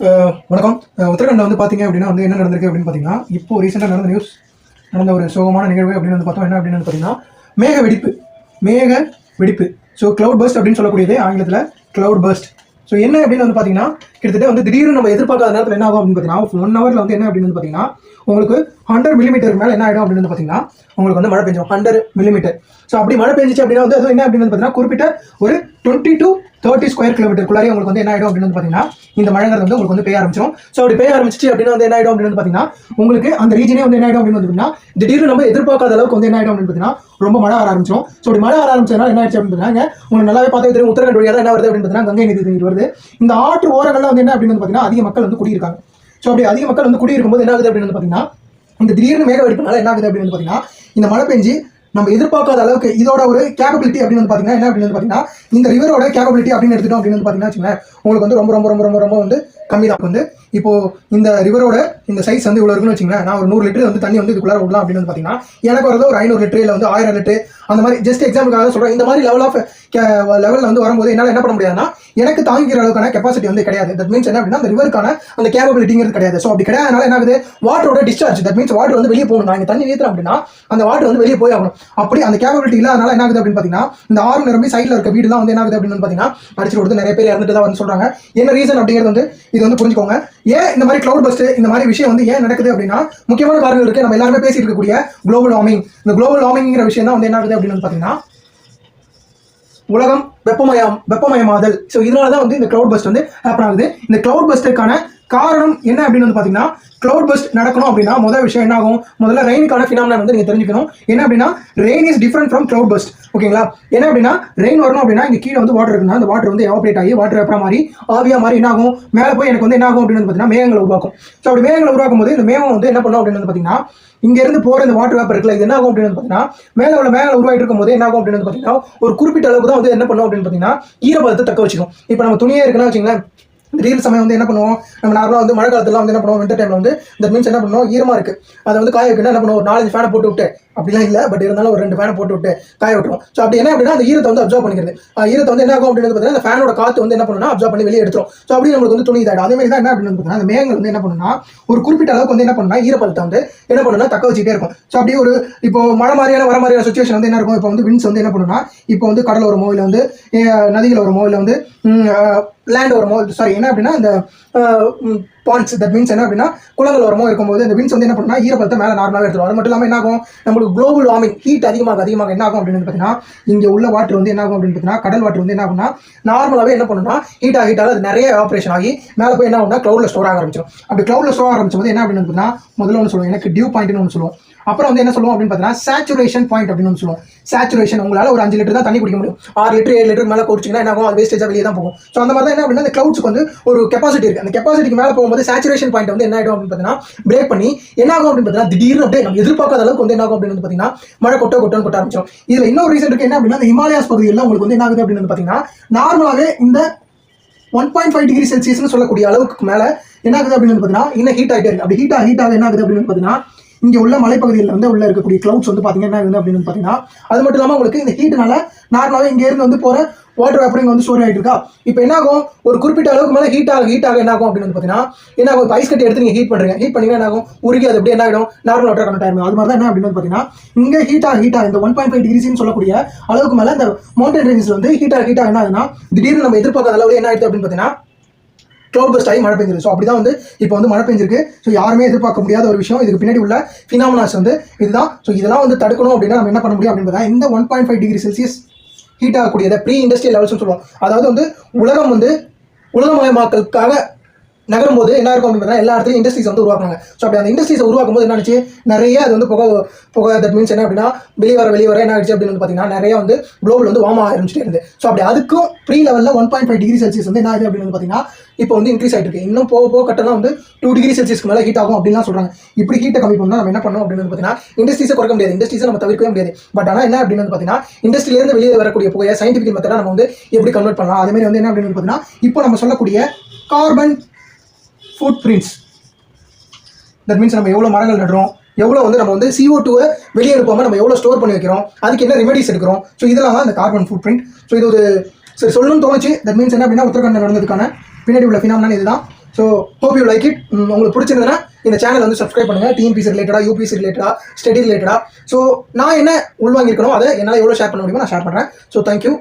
வணக்கம். உத்தரகண்டில் வந்து பார்த்தீங்க அப்படின்னா வந்து என்ன நடந்திருக்கு அப்படின்னு பார்த்தீங்கன்னா இப்போ ரீசெண்டாக நடந்த நியூஸ் நடந்த ஒரு சோகமான நிகழ்வு அப்படின்னு வந்து பார்த்தோம். என்ன அப்படின்னு வந்து பார்த்தீங்கன்னா மேக வெடிப்பு. மேக வெடிப்பு. ஸோ க்ளவுட் பர்ஸ்ட் அப்படின்னு சொல்லக்கூடியது ஆங்கிலத்தில் க்ளவுட் பர்ஸ்ட் ஸோ என்ன அப்படின்னு வந்து பார்த்தீங்கன்னா கிட்டத்தட்ட வந்து திடீர்னு நம்ம எதிர்பார்க்காத நேரத்தில் என்ன ஆகும் அப்படின்னு பார்த்தீங்கன்னா ஒன் ஹவரில் வந்து என்ன அப்படின்னு பார்த்தீங்கன்னா உங்களுக்கு ஹண்ட்ரட் மில்லிமீட்டருக்கு மேலே என்ன ஆகிடும் அப்படின்னு பார்த்தீங்கன்னா உங்களுக்கு வந்து மழை பெஞ்சிடும். ஹண்ட்ரட் மில்லிமீட்டர் ஸோ அப்படி மழை பெஞ்சிச்சு அப்படின்னா வந்து அது என்ன அப்படின்னு பார்த்தீங்கன்னா குறிப்பிட்ட ஒரு டுவெண்ட்டி டு தேர்ட்டி ஸ்கொயர் கிலோமீட்டருக்குள்ளாரே உங்களுக்கு வந்து என்ன ஆகிடும் அப்படின்னு பார்த்தீங்கன்னா இந்த மழைங்கிறது வந்து உங்களுக்கு வந்து பெய்ய ஆரம்பிச்சிடும் ஸோ அப்படி பெய்ய ஆரம்பிச்சிச்சு அப்படின்னா வந்து என்ன ஆகிடும் அப்படின்னு பார்த்தீங்கன்னா உங்களுக்கு அந்த ரீஜனே வந்து என்ன ஆகிடும் அப்படின்னு பார்த்தீங்கன்னா திடீர்னு நம்ம எதிர்பார்க்காத அளவுக்கு வந்து என்ன ஆகிடும் அப்படின்னு பார்த்தீங்கன்னா ரொம்ப மழை வர ஆரம்பிச்சிடும் ஸோ அப்படி மழை ஆரம்பிச்சதுனால என்ன ஆயிடுச்சு அப்படின்னு பார்த்தீங்கன்னா உங்களுக்கு நல்லாவே பார்த்து தெரியும். உத்தரகண்ட் வழியாக தான் என்ன வருது அப்படின்னு பார்த்தீங்கன்னா கங்கை நதி நீர் வருது. இந்த ஆற்று ஓரங்கள்லாம் வந்து என்ன அப்படின்னு வந்து பார்த்தீங்கன்னா அதிக மக்கள் வந்து குடியிருக்காங்க. ஸோ அப்படி அதிக மக்கள் வந்து குடியிருக்கும் போது என்ன ஆகுது அப்படின்னு வந்து பார்த்தீங்கன்னா இந்த திடீர்னு மேக வெடிப்புனால என்ன ஆகுது அப்படின்னு வந்து பார்த்தீங்கன்னா இந்த மழை பெஞ்சு நம்ம எதிர்பார்க்காத அளவுக்கு இதோட ஒரு கேப்பபிலிட்டி அப்படின்னு வந்து பார்த்தீங்கன்னா என்ன அப்படின்னு வந்து பார்த்தீங்கன்னா இந்த ரிவரோட கேப்பபிலிட்டி அப்படின்னு எடுத்துட்டோம் அப்படின்னு வந்து பார்த்தீங்கன்னா வச்சுக்கோங்களேன், உங்களுக்கு வந்து ரொம்ப ரொம்ப ரொம்ப ரொம்ப ரொம்ப வந்து கம்மி தான். வந்து இப்போது இந்த ரிவரோட இந்த சைஸ் வந்து இவ்வளோ இருக்குன்னு வச்சுங்களேன் நான் ஒரு நூறு லிட்டர் வந்து தண்ணி வந்து இதுக்குள்ளார விடலாம் அப்படின்னு வந்து பார்த்தீங்கன்னா எனக்கு வரது ஒரு ஐநூறு லிட்டர் இல்லை வந்து ஆயிரம் லிட்டர் அந்த மாதிரி ஜஸ்ட் எக்ஸாம்பிளுக்காக சொல்கிறேன் இந்த மாதிரி லெவல் ஆஃப் லெவலில் வந்து வரும்போது என்னால் என்ன பண்ண முடியாதுன்னா எனக்கு தாங்கிக்கிற அளவுக்கான கெப்பாசிட்டி வந்து கிடையாது. தட் மீன்ஸ் என்ன அப்படின்னா அந்த ரிவருக்கான அந்த கேபபிலிட்டிங்கிறது கிடையாது. ஸோ அப்படி கிடையாது என்ன ஆகுது? வாட்டரோட டிஸ்சார்ஜ் தட் மீன்ஸ் வாட்டர் வந்து வெளியே போகணும். நான் இங்கே தண்ணி ஏற்றுறேன் அப்படின்னா அந்த வாட்டர் வந்து வெளியே போய் ஆகணும். அப்படி அந்த கேபபிலிட்டி இல்லாதனால என்ன ஆகுது அப்படின்னு பார்த்தீங்கன்னா இந்த ஆறு நிரம்பி சைடில் இருக்க வீடுலாம் வந்து என்ன ஆகுது அப்படின்னு பார்த்தீங்கன்னா அடிச்சு கொடுத்து நிறைய பேர் இறந்துட்டு தான் வந்து சொல்கிறாங்க என்ன ரீசன் அப்படிங்கிறது வந்து இது வந்து புரிஞ்சுக்கோங்க. ஏன் இந்த மாதிரி க்ளவுட் பஸ்ட் இந்த மாதிரி விஷயம் வந்து ஏன் நடக்குது அப்படின்னா முக்கியமான காரணங்கள் இருக்கு. நம்ம எல்லாருமே பேசிட்டு இருக்கக்கூடிய குளோபல் வார்மிங் இந்த குளோபல் வார்மிங்கிற விஷயம் தான் வந்து என்ன ஆகுது அப்படின்னு பாத்தீங்கன்னா பார்த்தீங்கன்னா உலகம் வெப்பமயம் வெப்பமயமாதல். ஸோ இதனால தான் வந்து இந்த க்ளவுட் பஸ்ட் வந்து ஹேப்பன் ஆகுது. இந்த க்ளவுட் பஸ்ட்டுக்கான காரணம் என்ன அப்படின்னு வந்து பார்த்தீங்கன்னா க்ளவுட் பஸ்ட் நடக்கணும் அப்படின்னா முதல் விஷயம் என்ன ஆகும்? முதல்ல ரெயினுக்கான ஃபினாமினா வந்து நீங்கள் தெரிஞ்சுக்கணும். என்ன அப்படின்னா rain is different from cloud burst ஓகேங்களா என்ன அப்படின்னா ரெயின் வரணும் அப்படின்னா இங்கே கீழே வந்து வாட்டர் இருக்குன்னா அந்த வாட்டர் வந்து எவாப்ரேட் ஆகி வாட்டர் வெப்பம் மாதிரி ஆவியா மாதிரி என்ன ஆகும்? மேலே போய் எனக்கு வந்து என்ன ஆகும் அப்படின்னு வந்து பார்த்தீங்கன்னா மேகங்களை உருவாக்கும். ஸோ அப்படி மேகங்களை உருவாக்கும் போது இந்த மேகம் வந்து என்ன பண்ணும் அப்படின்னு வந்து பார்த்தீங்கன்னா இங்கேருந்து போகிற இந்த வாட்டர் வேப்பர் இருக்குல்ல இது என்ன ஆகும் அப்படின்னு பார்த்தீங்கன்னா மேலே உள்ள மேலே உருவாயிட்டு இருக்கும்போது என்ன ஆகும் அப்படின்னு வந்து பார்த்தீங்கன்னா ஒரு குறிப்பிட்ட அளவுக்கு தான் வந்து என்ன பண்ணும் அப்படின்னு பார்த்தீங்கன்னா ஈரப்பதத்தை தக்க வச்சுக்கும் இப்போ நம்ம துணியே இருக்குன்னா வச்சுங்களேன் திடீர் சமயம் வந்து என்ன பண்ணுவோம்? நம்ம நார்மலாக வந்து மழை காலத்துலாம் வந்து என்ன பண்ணுவோம்? வின்டர் டைமில் வந்து இந்த மீன்ஸ் என்ன பண்ணுவோம்? ஈரமாக இருக்குது அதை வந்து காய வைக்கணும் என்ன பண்ணுவோம்? ஒரு நாலஞ்சு ஃபேனை போட்டு விட்டு அப்படிலாம் இல்லை பட் இருந்தாலும் ஒரு ரெண்டு ஃபேனை போட்டு விட்டு காய விட்டுரும் ஸோ அப்படி என்ன அப்படின்னா அந்த ஈரத்தை வந்து அப்சர்வ் பண்ணிக்கிறது. ஈரத்தை வந்து என்ன ஆகும் அப்படின்னு பார்த்தீங்கன்னா அந்த ஃபேனோட காத்து வந்து என்ன பண்ணுன்னா அப்சர்வ் பண்ணி வெளியே எடுத்துரும். ஸோ அப்படி நம்மளுக்கு வந்து துணி இதாயிடும். அதே மாதிரி தான் என்ன அப்படின்னு பார்த்தீங்கன்னா அந்த மேகங்கள் வந்து என்ன பண்ணுன்னா ஒரு குறிப்பிட்ட அளவுக்கு வந்து என்ன பண்ணுன்னா ஈரப்பதத்தை வந்து என்ன பண்ணுன்னா தக்க வச்சுட்டே இருக்கும். ஸோ அப்படியே ஒரு இப்போ மழை மாதிரியான வர மாதிரியான சுச்சுவேஷன் வந்து என்ன இருக்கும்? இப்போ வந்து வின்ஸ் வந்து என்ன பண்ணுன்னா இப்போ வந்து கடல் ஒரு இல்லை வந்து அஹ், நதிகள் வருமோ இல்லை வந்து லேண்ட் வருமோ சாரி என்ன அப்படின்னா இந்த பாண்ட்ஸ் தட் மீன்ஸ் என்ன அப்படின்னா குளங்கள் வருமோ இருக்கும்போது இந்த மீன்ஸ் வந்து என்ன பண்ணா ஈரப்பதத்தை மேலே நார்மலாக எடுத்துரும். அது மட்டும் இல்லாமல் என்ன ஆகும்? நம்மளுக்கு குளோபல் வார்மிங் ஹீட் அதிகமாக அதிகமாக என்ன ஆகும் அப்படின்னு பார்த்தீங்கன்னா இங்கே உள்ள வாட்டர் வந்து என்ன ஆகும் அப்படின்னு பார்த்தீங்கன்னா கடல் வாட்டர் வந்து என்ன ஆகும்னா நார்மலாகவே என்ன பண்ணுன்னா ஹீட் ஆகி ஹீட்டாக அது நிறைய ஆப்ரேஷன் ஆகி மேலே போய் என்ன ஆகும்னா க்ளவுடில் ஸ்டோர் ஆக ஆரம்பிச்சிடும் அப்படி க்ளவுடில் ஸ்டோர் ஆரம்பிச்சும் போது என்ன அப்படின்னு பார்த்தீங்கன்னா முதல்ல ஒன்று சொல்லுவோம். எனக்கு டியூ பாயிண்ட்னு ஒன்று சொல்லுவோம். அப்புறம் வந்து என்ன சொல்லுவோம் அப்படின்னு பார்த்தீங்கன்னா சேச்சுரேஷன் பாயிண்ட் அப்படின்னு ஒன்று சொல்லுவோம். சேச்சுரேஷன் உங்களால் ஒரு அஞ்சு லிட்டர் தான் தண்ணி குடிக்க முடியும். ஆறு லிட்டர் ஏழு லிட்டர் மேலே குடிச்சிங்கன்னா என்ன ஆகும்? அது வேஸ்டேஜாக வெளியே தான் போகும். ஸோ அந்த மாதிரி தான் என்ன அப்படின்னா அந்த க்ளவுட்ஸ்க்கு வந்து ஒரு கெப்பாசிட்டி இருக்குது அந்த கெப்பாசிட்டிக்கு மேலே போகும்போது சேச்சுரேஷன் பாயிண்ட் வந்து என்ன ஆகிடும் அப்படின்னு பார்த்தீங்கன்னா பிரேக் பண்ணி என்ன ஆகும் அப்படின்னு பார்த்தீங்கன்னா திடீர்னு அப்படியே நம்ம எதிர்பார்க்காத அளவுக்கு வந்து என்ன ஆகும் அப்படின்னு வந்து பார்த்தீங்கன்னா மழை கொட்ட கொட்டன்னு கொட்ட ஆரம்பிச்சிடும். இதில் இன்னொரு ரீசன் இருக்குது என்ன அப்படின்னா இந்த ஹிமாலயாஸ் பகுதியில் உங்களுக்கு வந்து என்ன ஆகுது அப்படின்னு வந்து பார்த்தீங்கன்னா நார்மலாகவே இந்த ஒன் பாயிண்ட் ஃபைவ் டிகிரி செல்சியஸ்னு சொல்லக்கூடிய அளவுக்கு மேலே என்ன ஆகுது அப்படின்னு பார்த்தீங்கன்னா இன்னும் ஹீட் ஆகிட்டே இருக்கு. அப்படி ஹீட் ஆக ஹீட் ஆக என்ன ஆகுது அப்படின்னு பார்த்தீங்கன்னா இங்கே உள்ள மலைப்பகுதியில் வந்து உள்ள இருக்கக்கூடிய க்ளவுட்ஸ் வந்து பார்த்தீங்கன்னா என்ன ஆகுது அப்படின்னு பார்த்தீங்கன்னா அது மட்டும் இல்லாமல் உங்களுக்கு இந்த ஹீட்னால நார்மலாகவே இங்கேருந்து வந்து போகிற வாட்டர் வேப்பரிங் வந்து ஸ்டோர் ஆகிட்டு இருக்கா? இப்போ என்ன ஆகும் ஒரு குறிப்பிட்ட அளவுக்கு மேலே ஹீட் ஆக ஹீட் ஆக என்ன ஆகும் அப்படின்னு வந்து பார்த்தீங்கன்னா என்ன ஆகும் ஐஸ் கட்டி எடுத்து நீங்கள் ஹீட் பண்ணுறீங்க ஹீட் பண்ணீங்கன்னா என்ன ஆகும் உருகி அது அப்படியே என்ன ஆகிடும் நார்மல் வாட்டர் கனெக்ட் ஆகிடும் அது மாதிரி தான் என்ன அப்படின்னு வந்து பார்த்தீங்கன்னா இங்கே ஹீட் ஆக ஹீட் ஆக இந்த ஒன் பாயிண்ட் ஃபைவ் டிகிரிஸ்னு சொல்லக்கூடிய அளவுக்கு மேலே இந்த மவுண்டன் ரேஞ்சஸ் வந்து ஹீட் ஆக ஹீட் ஆக என்ன ஆகுதுன்னா திடீர்னு நம்ம எதிர்பார்க்காத அளவு என்ன ஆயிடுது அப்படின்னு பார்த்தீங்கன்னா க்ளவுட் பஸ்ட் ஆகி மழை பெஞ்சிருக்கு ஸோ அப்படி தான் வந்து இப்போ வந்து மழை பெஞ்சிருக்கு. ஸோ யாருமே எதிர்பார்க்க முடியாத ஒரு விஷயம். இதுக்கு பின்னாடி உள்ள ஃபினாமினாஸ் வந்து இதுதான். ஸோ இதெல்லாம் வந்து தடுக்கணும் அப்படின்னா நம்ம என்ன பண்ண முடியும் அப்படின்னு பார்த்தா இந்த one point five degree Celsius heat ஆகக்கூடியதை pre industrial லெவல்ஸ்னு சொல்லுவோம். அதாவது வந்து உலகம் வந்து உலகமயமாக்கலுக்காக நகரும் போது என்ன இருக்கும் அப்படின்னா எல்லா இடத்துலையும் இண்டஸ்ட்ரீஸ் வந்து உருவாக்குறாங்க. ஸோ அப்படி அந்த இண்டஸ்ட்ரீஸ் உருவாக்கும் போது என்ன ஆச்சு நிறைய அது வந்து புகை புகை தட் மீன்ஸ் என்ன அப்படின்னா வெளியே வர வெளியே வர என்ன ஆச்சு அப்படின்னு வந்து பார்த்தீங்கன்னா நிறைய வந்து குளோபல் வந்து வாமா ஆரம்பிச்சிட்டே இருந்து ஸோ அப்படி அதுக்கும் ப்ரீ லெவலில் one point five degree Celsius வந்து என்ன ஆகுது அப்படின்னு வந்து பார்த்தீங்கன்னா இப்போ வந்து இன்க்ரீஸ் ஆகிட்டு இருக்கு. இன்னும் போக போக கட்டலாம் வந்து டூ டிகிரி செல்சியஸ்க்கு மேலே ஹீட் ஆகும் அப்படின்லாம் சொல்கிறாங்க இப்படி ஹீட்டை கம்மி பண்ணால் நம்ம என்ன பண்ணணும் அப்படின்னு வந்து பார்த்தீங்கன்னா இண்டஸ்ட்ரீஸை குறைக்க முடியாது. இண்டஸ்ட்ரீஸை நம்ம தவிர்க்கவே முடியாது. பட் ஆனால் என்ன அப்படின்னு வந்து பார்த்தீங்கன்னா இண்டஸ்ட்ரியிலேருந்து வெளியே வரக்கூடிய புகையை சயின்டிஃபிக் மெத்தடாக நம்ம வந்து எப்படி கன்வெர்ட் பண்ணலாம்? அதேமாதிரி வந்து என்ன அப்படின்னு வந்து பார்த்தீங்கன்னா இப்போ நம்ம சொல்லக்கூடிய carbon footprints that means நம்ம எவ்வளோ மரங்கள் நடுறோம்? எவ்வளோ வந்து நம்ம வந்து சிஓ டூவை வெளியே எடுப்பாமல் நம்ம எவ்வளோ ஸ்டோர் பண்ணி வைக்கிறோம்? அதுக்கு என்ன ரெமெடிஸ் எடுக்கிறோம்? ஸோ இதெல்லாம் தான் இந்த கார்பன் ஃபுட் பிரிண்ட் ஸோ இது ஒரு சரி சொல்லணும்னு தோணுச்சு. தட் மீன்ஸ் என்ன அப்படின்னா உத்தரகாண்ட் நடந்ததுக்கான பின்னாடி உள்ள ஃபினாமினான் இதுதான். So hope you like it உங்களுக்கு பிடிச்சிருந்ததுன்னா இந்த சேனல் வந்து சப்ஸ்கிரைப் பண்ணுங்கள் டிஎன்பிசி ரிலேட்டடாக யூபிசி ரிலேட்டடாக ஸ்டடி ரிலேட்டடாக ஸோ நான் என்ன உள்வாங்கியிருக்கணும் அதை என்னால் எவ்வளோ ஷேர் பண்ண முடியுமோ நான் ஷேர் பண்ணுறேன் ஸோ தேங்க்யூ